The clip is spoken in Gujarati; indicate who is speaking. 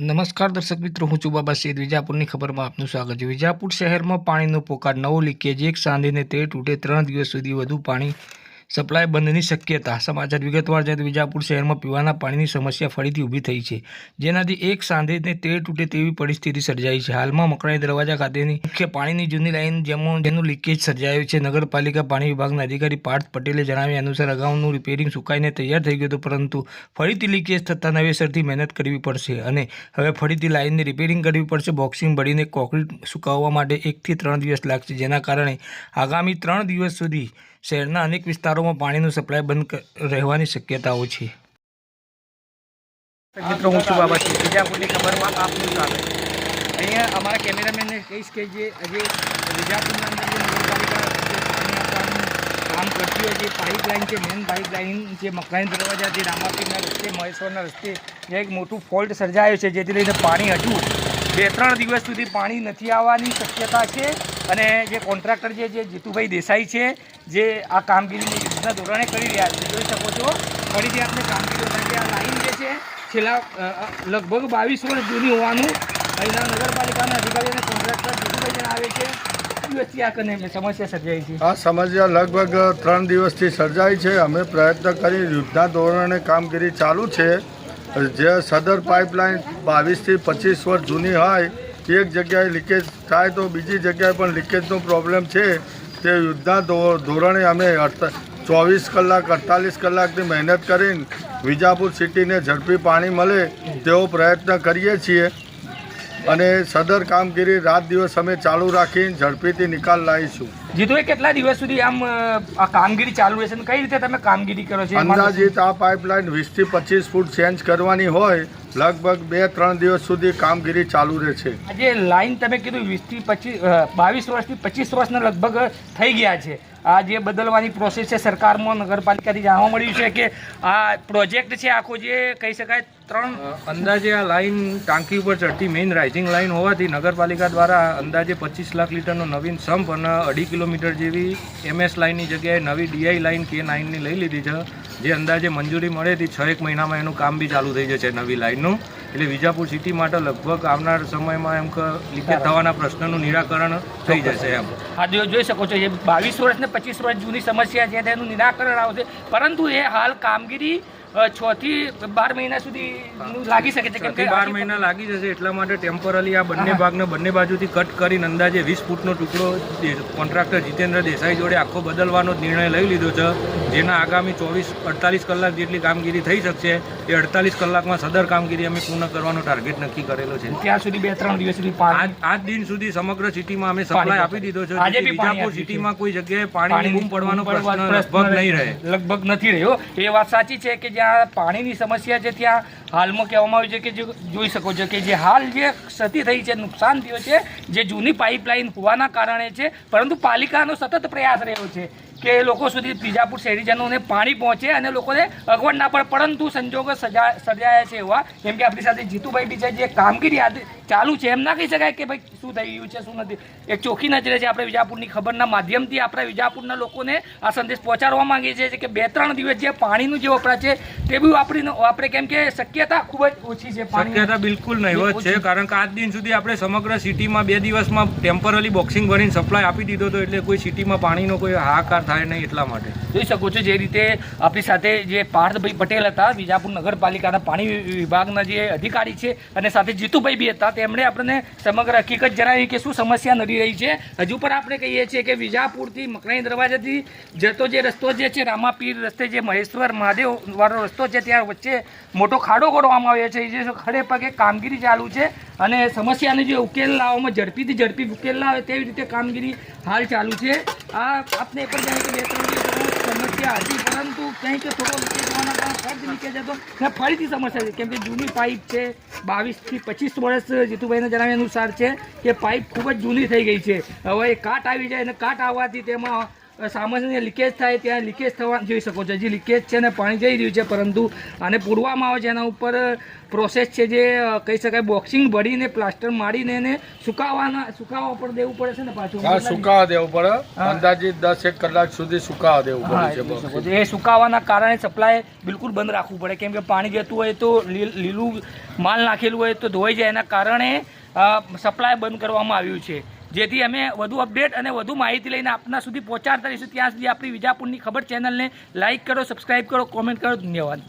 Speaker 1: નમસ્કાર દર્શક મિત્રો, હું ચુબાબા બાબા સૈદ વિજાપુરની ખબરમાં આપનું સ્વાગત છે. વિજાપુર શહેરમાં પાણીનો પોકાર નવો લીકેજ, એક સાંધીને તે તૂટે ત્રણ દિવસ સુધી વધુ પાણી સપ્લાય બંધની શક્યતા. સમાચાર વિગતવાર જાય તો વિજાપુર શહેરમાં પીવાના પાણીની સમસ્યા ફરીથી ઊભી થઈ છે. જેનાથી એક સાંધેને તે તૂટે તેવી પરિસ્થિતિ સર્જાઈ છે. હાલમાં મકરાણી દરવાજા ખાતેની મુખ્ય પાણીની જૂની લાઈન જેમાં જેનું લીકેજ સર્જાયું છે. નગરપાલિકા પાણી વિભાગના અધિકારી પાર્થ પટેલે જણાવ્યા અનુસાર અગાઉનું રિપેરિંગ સુકાઈને તૈયાર થઈ ગયું હતું, પરંતુ ફરીથી લીકેજ થતાં નવેસરથી મહેનત કરવી પડશે અને હવે ફરીથી લાઇનની રિપેરિંગ કરવી પડશે. બોક્સિંગ ભરીને કોન્ક્રીટ સુકાવવા માટે એકથી ત્રણ દિવસ લાગશે, જેના કારણે આગામી ત્રણ દિવસ સુધી શહેરના અનેક વિસ્તારોમાં પાણીનું સપ્લાય બંધ રહેવાની શક્યતાઓ છે. મિત્રો, હું છું બાબા વિજાપુરની ખબરમાં આપનું સ્વાગત. અહીંયા અમારા કેમેરામેનને કહીશ કે જે આજે વિજાપુરના અંદર જે નગરપાલિકા જે કામ કરતી હોય, જે પાઇપલાઇન છે મેન પાઇપલાઇન જે મકરાઈ દરવાજા જે રામાપીરના રસ્તે, મહેશ્વરના રસ્તે, ત્યાં એક મોટું ફોલ્ટ સર્જાયો છે, જેથી લઈને પાણી હજુ બે ત્રણ દિવસ સુધી પાણી નથી આવવાની શક્યતા છે. અને જે કોન્ટ્રાક્ટર જે જીતુભાઈ દેસાઈ છે જે આ કામગીરીની યુદ્ધના ધોરણે કરી રહ્યા છે. જોઈ શકો છો, ફરીથી આપણે કામગીરી આ લાઈન જે છે, છેલ્લા લગભગ બાવીસ વર્ષ જૂની હોવાનું અહીંના નગરપાલિકાના અધિકારી અને કોન્ટ્રાક્ટર જીતુભાઈ જણાવે છે? આ સમસ્યા
Speaker 2: લગભગ ત્રણ દિવસથી સર્જાઈ છે. અમે પ્રયત્ન કરી યુદ્ધના ધોરણે કામગીરી ચાલુ છે. જે સદર પાઇપલાઇન બાવીસથી પચીસ વર્ષ જૂની હોય, એક જગ્યાએ લીકેજ થાય તો બીજી જગ્યાએ પણ લીકેજનો પ્રોબ્લેમ છે. તે યુદ્ધના ધોરણે અમે ચોવીસ કલાક, અડતાલીસ કલાકની મહેનત કરીને વિજાપુર સિટીને ઝડપી પાણી મળે તેવો પ્રયત્ન કરીએ છીએ. અને સદર કામગીરી રાત દિવસ અમે ચાલુ રાખીને ઝડપીથી નિકાલ લાવીશું.
Speaker 1: જીતુભાઈ કેટલા દિવસ સુધી આમ આ કામગીરી ચાલુ રહેશે કઈ રીતે તમે કામગીરી કરો છો
Speaker 2: અંદાજિત આ પાઇપલાઇન વીસથી પચીસ ફૂટ ચેન્જ કરવાની હોય લગભગ બે ત્રણ દિવસ સુધી કામગીરી ચાલુ રહેશે.
Speaker 1: આજે લાઈન તમે કીધું વીસથી પચીસ બાવીસ વર્ષથી પચીસ વર્ષના લગભગ થઈ ગયા છે. આ જે બદલવાની પ્રોસેસ છે સરકારમાં નગરપાલિકાથી જાણવા મળ્યું છે કે આ પ્રોજેક્ટ છે આખો જે કહી શકાય ત્રણ
Speaker 3: અંદાજે આ લાઇન ટાંકી ઉપર ચડતી મેઇન રાઇઝિંગ લાઇન હોવાથી નગરપાલિકા દ્વારા અંદાજે પચીસ લાખ લીટરનો નવીન સંપ અને અઢી કિલોમીટર જેવી એમએસ લાઇનની જગ્યાએ નવી ડીઆઈ લાઇન કે નાઇનની લઈ લીધી છે. જે અંદાજે મંજૂરી મળેથી છ એક મહિનામાં એનું કામ બી ચાલુ થઈ જશે નવી લાઇનનું એટલે વિજાપુર સિટી માટે લગભગ આવનાર સમયમાં એમ કે લીકેજ થવાના પ્રશ્નનું નિરાકરણ થઈ જશે એમ.
Speaker 1: હા જોઈ શકો છો એ બાવીસ વર્ષ ને પચીસ વર્ષ જૂની સમસ્યા છે તેનું નિરાકરણ આવશે. પરંતુ એ હાલ કામગીરી છ થી બાર મહિના સુધી લાગી શકે છે કે
Speaker 3: બાર મહિના લાગી જશે એટલા માટે ટેમ્પરરી આ બંને ભાગને બંને બાજુથી કટ કરીને અંદાજે વીસ ફૂટનો ટુકડો કોન્ટ્રાક્ટર જીતેન્દ્ર દેસાઈ જોડે આખો બદલવાનો નિર્ણય લઈ લીધો છે. જેના આગામી ચોવીસ અડતાલીસ કલાક જેટલી કામગીરી થઈ શકશે એ અડતાલીસ કલાકમાં સદર કામગીરી અમે પૂર્ણ કરવાનો ટાર્ગેટ નક્કી કરેલો છે.
Speaker 1: ત્યાં સુધી બે ત્રણ દિવસ સુધી
Speaker 3: આજ દિન સુધી સમગ્ર સિટીમાં અમે સપ્લાય આપી દીધો છે.
Speaker 1: આજે
Speaker 3: જેથી
Speaker 1: બી પાણી
Speaker 3: વિજાપુર
Speaker 1: આપ્યું છે.
Speaker 3: સિટીમાં કોઈ જગ્યાએ પાણીની બૂમ પડવાનો પ્રશ્ન લગભગ નહીં રહે.
Speaker 1: લગભગ નથી રહ્યો. એ વાત સાચી છે કે જ્યાં પાણીની સમસ્યા છે ત્યાં હાલમાં કહેવામાં આવ્યું છે કે જે જોઈ શકો છો કે જે હાલ જે ક્ષતિ થઈ છે નુકસાન થયું છે જે જૂની પાઇપલાઇન હોવાના કારણે છે પરંતુ પાલિકાનો સતત પ્રયાસ રહ્યો છે. કે લોકો સુધી બીજાપુર શહેરીજનોને પાણી પહોંચે અને લોકોને અગવડ ના પડે. પરંતુ સંજોગો સજા સર્જાયા છે એવા. કેમ કે આપણી સાથે જીતુભાઈ બી છે જે કામગીરી ચાલુ છે. એમ ના કહી શકાય કે ભાઈ શું થઈ ગયું છે શું નથી. એક ચોખ્ખી નજરે છે આપણે વિજાપુરની ખબરના માધ્યમથી આપણા વિજાપુરના લોકોને આ સંદેશ પહોંચાડવા માંગીએ છીએ કે બે ત્રણ દિવસ જે પાણીનું જે વપરાશ છે તે બી વાપરીને આપણે કેમ કે શક્યતા ખૂબ જ ઓછી છે
Speaker 3: શક્યતા બિલકુલ નહીવત છે. કારણ કે આજ દિન સુધી આપણે સમગ્ર સિટીમાં બે દિવસમાં ટેમ્પરરી બોક્સિંગ ભરીને સપ્લાય આપી દીધો હતો એટલે કોઈ સિટીમાં પાણીનો કોઈ હાહાકાર થાય નહીં એટલા માટે.
Speaker 1: જોઈ શકો છો જે રીતે આપણી સાથે જે પાર્થભાઈ પટેલ હતા, વિજાપુર નગરપાલિકાના પાણી વિભાગના જે અધિકારી છે અને સાથે જીતુભાઈ બી હતા, તેમણે આપણને સમગ્ર હકીકત જણાવી કે શું સમસ્યા નડી રહી છે. હજુ પણ આપણે કહીએ છીએ કે વિજાપુરથી મકરાઈ દરવાજાથી જતો જે રસ્તો જે છે, રામાપીર રસ્તે જે મહેશ્વર મહાદેવવાળો રસ્તો છે, ત્યાં વચ્ચે મોટો ખાડો કરવામાં આવ્યો છે. જે ખડે પગે કામગીરી ચાલુ છે અને સમસ્યાને જે ઉકેલ લાવવામાં ઝડપીથી ઝડપી ઉકેલ લાવે તેવી રીતે કામગીરી હાલ ચાલુ છે. આ આપને પણ જાણે કે બે, ત્રણ સમસ્યા હતી, પરંતુ કંઈક થોડો લીકેજ હોવાના કારણે ફરીથી લીકેજ હતો ને ફરીથી સમસ્યા છે. કેમ કે જૂની પાઇપ છે, બાવીસથી પચીસ વર્ષ જીતુભાઈના જણાવ્યા અનુસાર છે કે પાઇપ ખૂબ જ જૂની થઈ ગઈ છે. હવે કાટ આવી જાય અને કાટ આવવાથી તેમાં સામાન્ય લીકેજ થાય ત્યાં લીકેજ થવા જોઈ શકો છો. હજી લીકેજ છે ને પાણી જઈ રહ્યું છે પરંતુ આને પૂરવામાં આવે છે. એના ઉપર પ્રોસેસ છે જે કહી શકાય બોક્સિંગ ભરીને પ્લાસ્ટર મારીને એને સુકાવવાના સુકાવવા પર દેવું પડે છે ને પાછું?
Speaker 2: હા સુકાવા દેવું પડે. અંદાજિત દસ એક કલાક સુધી સુકાવા દેવું પડે
Speaker 1: છે. એ સુકાવાના કારણે સપ્લાય બિલકુલ બંધ રાખવું પડે. કેમ કે પાણી જતું હોય તો લીલ- લીલું માલ નાખેલું હોય તો ધોઈ જાય. એના કારણે સપ્લાય બંધ કરવામાં આવ્યું છે. જેથી અમે વધુ અપડેટ અને વધુ માહિતી લઈને આપના સુધી પહોંચાડતા રહીશું. ત્યાં સુધી આપણી વિજાપુરની ખબર ચેનલને લાઇક કરો સબસ્ક્રાઇબ કરો કોમેન્ટ કરો. ધન્યવાદ.